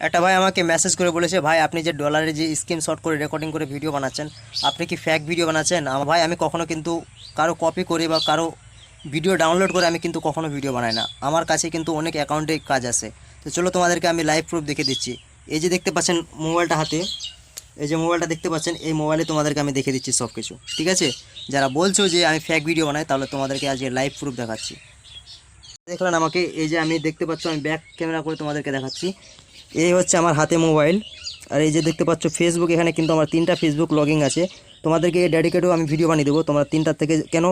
একটা ভাই আমাকে মেসেজ করে বলেছে, ভাই, আপনি যে ডলারের যে স্ক্রিন শট করে রেকর্ডিং করে ভিডিও বানাচ্ছেন, আপনি কি ফ্যাক ভিডিও বানাচ্ছেন? আমার ভাই, আমি কখনো কিন্তু কারও কপি করে বা কারও ভিডিও ডাউনলোড করে আমি কিন্তু কখনো ভিডিও বানাই না। আমার কাছে কিন্তু অনেক অ্যাকাউন্টে কাজ আছে। তো চলো তোমাদেরকে আমি লাইভ প্রুফ দেখে দিচ্ছি। এই যে দেখতে পাচ্ছেন মোবাইলটা হাতে, এই যে মোবাইলটা দেখতে পাচ্ছেন, এই মোবাইলে তোমাদেরকে আমি দেখে দিচ্ছি সব কিছু ঠিক আছে? যারা বলছো যে আমি ফ্যাক ভিডিও বানাই, তাহলে তোমাদেরকে আজকে লাইভ প্রুফ দেখাচ্ছি। দেখলেন আমাকে, এই যে আমি দেখতে পাচ্ছ, আমি ব্যাক ক্যামেরা করে তোমাদেরকে দেখাচ্ছি। এই হচ্ছে আমার হাতে মোবাইল। আর এই যে দেখতে পাচ্ছ ফেসবুক এখানে কিন্তু আমার তিনটা ফেসবুক লগিং আছে। তোমাদেরকে ডেডিকেটেও আমি ভিডিও বানিয়ে দেবো। তোমরা তিনটার থেকে কেন,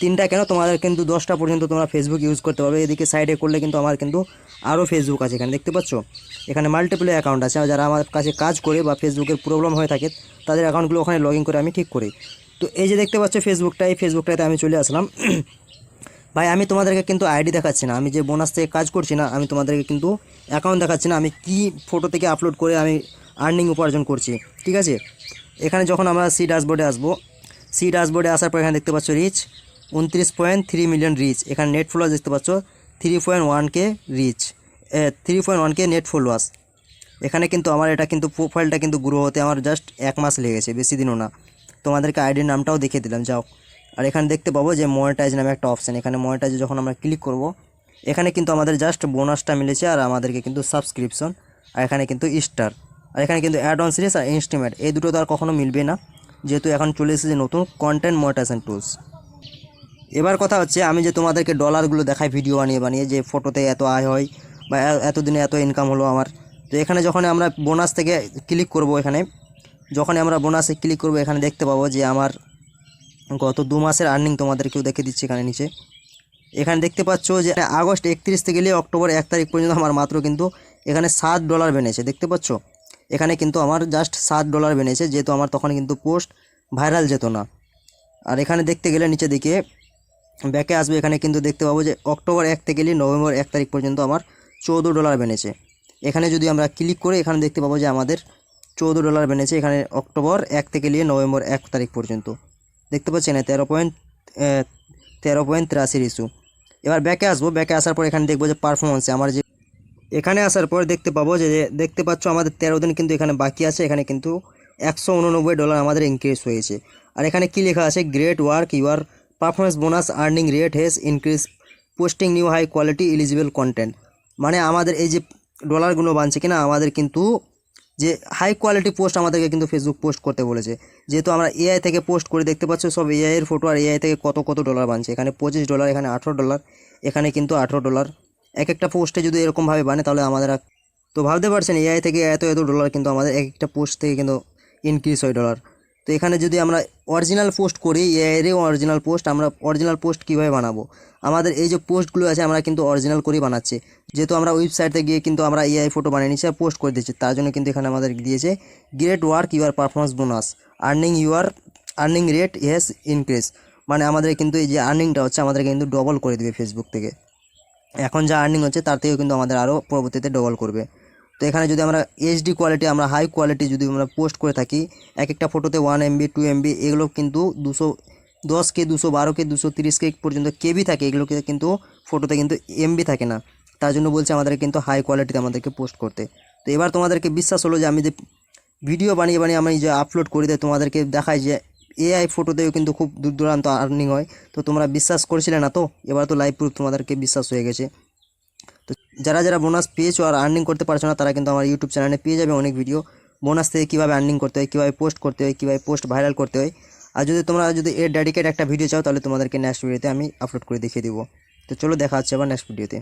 তিনটা কেন তোমাদের কিন্তু দশটা পর্যন্ত তোমরা ফেসবুক ইউজ করতে পারবে। এদিকে সাইডে করলে কিন্তু আমার কিন্তু আরও ফেসবুক আছে এখানে। দেখতে পাচ্ছ? এখানে মাল্টিপল অ্যাকাউন্ট আছে। যারা আমার কাছে কাজ করে বা ফেসবুকের প্রবলেম হয়ে থাকে, তাদের অ্যাকাউন্টগুলো ওখানে লগ করে আমি ঠিক করি। তো এই যে দেখতে পাচ্ছ ফেসবুকটা এই ফেসবুকটাতে আমি চলে আসলাম। ভাই, আমি তোমাদেরকে কিন্তু আইডি দেখাচ্ছি না। আমি যে বোনাস থেকে কাজ করছি না, আমি তোমাদেরকে কিন্তু অ্যাকাউন্ট দেখাচ্ছি না। আমি কি ফটো থেকে আপলোড করে আমি আর্নিং উপার্জন করছি, ঠিক আছে? এখানে যখন আমরা সি ড্যাশবোর্ডে আসব সি ড্যাশবোর্ডে আসার পর এখানে দেখতে পাচ্ছ রিচ উনত্রিশ পয়েন্ট থ্রি মিলিয়ন রিচ এখানে নেট ফলোয়ার্স দেখতে পাচ্ছ three point one K reach three point one K net followers এখানে কিন্তু আমার এটা কিন্তু প্রোফাইলটা কিন্তু গ্রো হতে আমার জাস্ট এক মাস লেগেছে, বেশি দিনও না। তোমাদেরকে আইডির নামটাও দেখিয়ে দিলাম, যাও। আর এখানে দেখতে পাবো যে মনিটাইজ নামে একটা অপশান এখানে মনিটাইজে যখন আমরা ক্লিক করব, এখানে কিন্তু আমাদের জাস্ট বোনাসটা মিলেছে আর আমাদেরকে কিন্তু সাবস্ক্রিপশন আর এখানে কিন্তু স্টার আর এখানে কিন্তু অ্যাড অন সিরিজ আর ইনস্টিমেট এই দুটো তো আর কখনো মিলবে না, যেহেতু এখন চলে এসেছে নতুন কন্টেন্ট মনিটাইজেশন টুলস এবার কথা হচ্ছে, আমি যে তোমাদেরকে ডলারগুলো দেখাই ভিডিও বানিয়ে বানিয়ে, যে ফটোতে এত আয় হয় বা এতদিনে এত ইনকাম হলো আমার। তো এখানে যখন আমরা বোনাস থেকে ক্লিক করব এখানে যখন আমরা বোনাসে ক্লিক করব, এখানে দেখতে পাবো যে আমার গত দু মাসের আর্নিং তোমাদেরকেও দেখে দিচ্ছি এখানে নিচে। এখানে দেখতে পাচ্ছ যে, আগস্ট একত্রিশ থেকে নিয়ে অক্টোবর এক তারিখ পর্যন্ত আমার মাত্র কিন্তু এখানে সাত ডলার বেড়েছে, দেখতে পাচ্ছ? এখানে কিন্তু আমার জাস্ট সাত ডলার বেড়েছে, যেহেতু আমার তখন কিন্তু পোস্ট ভাইরাল যেত না। আর এখানে দেখতে গেলে নিচে দিকে ব্যাকে আসবে, এখানে কিন্তু দেখতে পাবো যে, অক্টোবর এক থেকে নিয়ে নভেম্বর এক তারিখ পর্যন্ত আমার চৌদ্দ ডলার বেড়েছে। এখানে যদি আমরা ক্লিক করে, এখানে দেখতে পাবো যে আমাদের চৌদ্দ ডলার বেড়েছে, এখানে অক্টোবর এক থেকে নিয়ে নভেম্বর এক তারিখ পর্যন্ত। দেখতে পাচ্ছেন তেরো পয়েন্ট তেরো পয়েন্ট তিরাশির ইস্যু এবার ব্যাকে আসব ব্যাকে আসার পর এখানে দেখব যে পারফরমেন্সে আমার যে এখানে আসার পর দেখতে পাবো যে দেখতে পাচ্ছ আমাদের তেরো দিন কিন্তু এখানে বাকি আছে, এখানে কিন্তু একশো উননব্বই ডলার আমাদের ইনক্রিজ হয়েছে। আর এখানে কি লেখা আছে? Great work your performance bonus earning rate has increase posting new high quality eligible content মানে আমাদের এই যে ডলারগুলো বানছে কিনা, আমাদের কিন্তু যে হাই কোয়ালিটি পোস্ট আমাদেরকে কিন্তু ফেসবুক পোস্ট করতে বলেছে। যেহেতু আমরা এআই থেকে পোস্ট করে দেখতে পাচ্ছ, সব এআইয়ের ফটো আর এআই থেকে কত কত ডলার বানছে। এখানে পঁচিশ ডলার এখানে আঠেরো ডলার এখানে কিন্তু আঠেরো ডলার এক একটা পোস্টে যদি এরকমভাবে বানে, তাহলে আমাদের তো ভাবতে পারছেন এআই থেকে এত এত ডলার কিন্তু আমাদের এক একটা পোস্ট থেকে কিন্তু ইনক্রিজ হয় ডলার তো এখানে যদি আমরা অরিজিনাল পোস্ট করি এআইয়ের অরিজিনাল পোস্ট আমরা অরিজিনাল পোস্ট কীভাবে বানাবো? আমাদের এই যে পোস্টগুলো আছে, আমরা কিন্তু অরিজিনাল করেই বানাচ্ছি। যেহেতু আমরা ওয়েবসাইটে গিয়ে কিন্তু আমরা এআই ফটো বানিয়ে নিচ্ছি আর পোস্ট করে দিচ্ছি তার জন্য কিন্তু এখানে আমাদের দিয়েছে great work your performance bonus earning your earning rate yes increase মানে আমাদের কিন্তু এই যে আর্নিংটা হচ্ছে আমাদের কিন্তু ডবল করে দেবে ফেসবুক থেকে। এখন যা আর্নিং হচ্ছে, তার থেকেও কিন্তু আমাদের আরও পরবর্তীতে ডবল করবে। তো এখানে যদি আমরা এইচডি কোয়ালিটি আমরা হাই কোয়ালিটি যদি আমরা পোস্ট করে থাকি এক একটা ফটোতে ওয়ান এমবি টু এমবি এগুলো কিন্তু দুশো দশ কে, দুশো বারো কে, দুশো তিরিশ কে পর্যন্ত কেবি থাকে এগুলোকে কিন্তু ফটোতে কিন্তু এমবি থাকে না। তার জন্য বলছে আমাদের কিন্তু হাই কোয়ালিটিতে আমাদেরকে পোস্ট করতে। তো এবার তোমাদেরকে বিশ্বাস হলো যে আমি যে ভিডিও বানিয়ে বানিয়ে আমি যে আপলোড করে দেয় তোমাদেরকে দেখাই যে এআই ফটোতেও কিন্তু খুব দূর দূরান্ত আর্নিং হয়। তো তোমরা বিশ্বাস করছিলে না তো? এবার তো লাইভ প্রুফ তোমাদেরকে বিশ্বাস হয়ে গেছে। তো যারা যারা বোনাস পেয়েছ আর আর্নিং করতে পারছ না, তারা কিন্তু আমার ইউটিউব চ্যানেলে পেয়ে যাবে অনেক ভিডিও বোনাস থেকে কীভাবে আর্নিং করতে হয়, কীভাবে পোস্ট করতে হয়, কীভাবে পোস্ট ভাইরাল করতে হয়। আর যদি তোমরা যদি এর ডেডিকেট একটা ভিডিও চাও, তাহলে তোমাদেরকে নেক্সট ভিডিওতে আমি আপলোড করে দেখিয়ে দেবো। তো চলো দেখা হচ্ছে আবার নেক্সট ভিডিওতে